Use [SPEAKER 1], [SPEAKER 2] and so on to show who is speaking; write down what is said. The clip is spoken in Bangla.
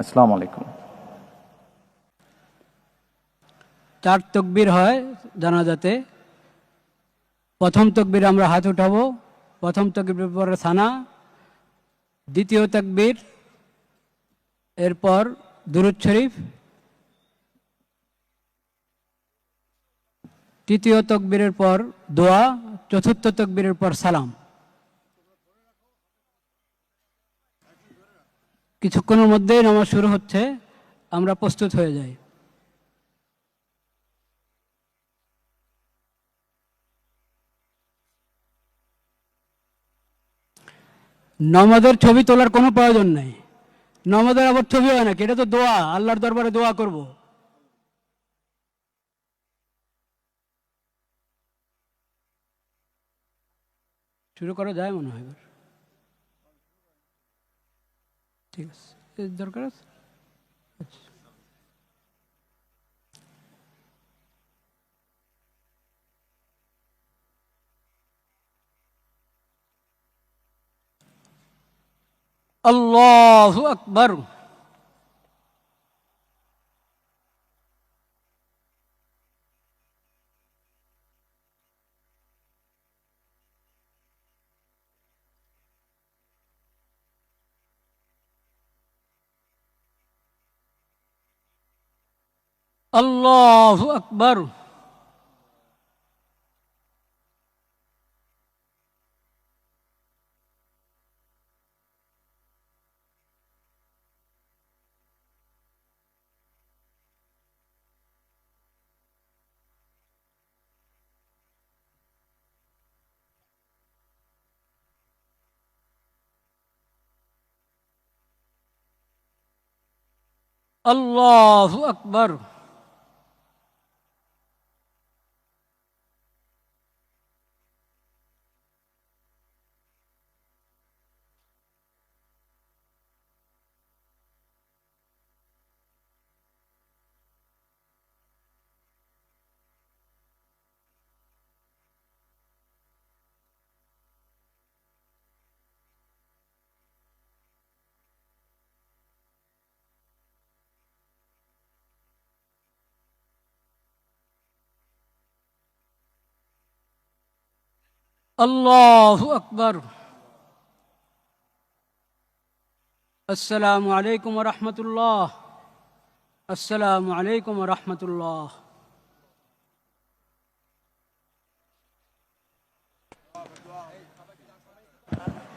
[SPEAKER 1] আসসালামু আলাইকুম।
[SPEAKER 2] চার তকবির হয় জানাজাতে। প্রথম তকবির আমরা হাত উঠাবো। প্রথম তকবির পরে সানা। দ্বিতীয় তকবির, এরপর দুরুদ শরীফ। তৃতীয় তকবীরের পর দোয়া। চতুর্থ তকবীরের পর সালাম। কিছুক্ষণের মধ্যেই নামাজ শুরু হচ্ছে, আমরা প্রস্তুত হয়ে যাই। নমাজের ছবি তোলার কোনো প্রয়োজন নেই। নমাজের আবার ছবি হয় নাকি? এটা তো দোয়া, আল্লাহর দরবারে দোয়া করব। শুরু করা যায় মনে হয় এবার। ঠিক আছে এর দরকার আছে আচ্ছা আল্লাহ আকবর الله أكبر السلام عليكم ورحمة الله السلام عليكم ورحمة الله Thank you.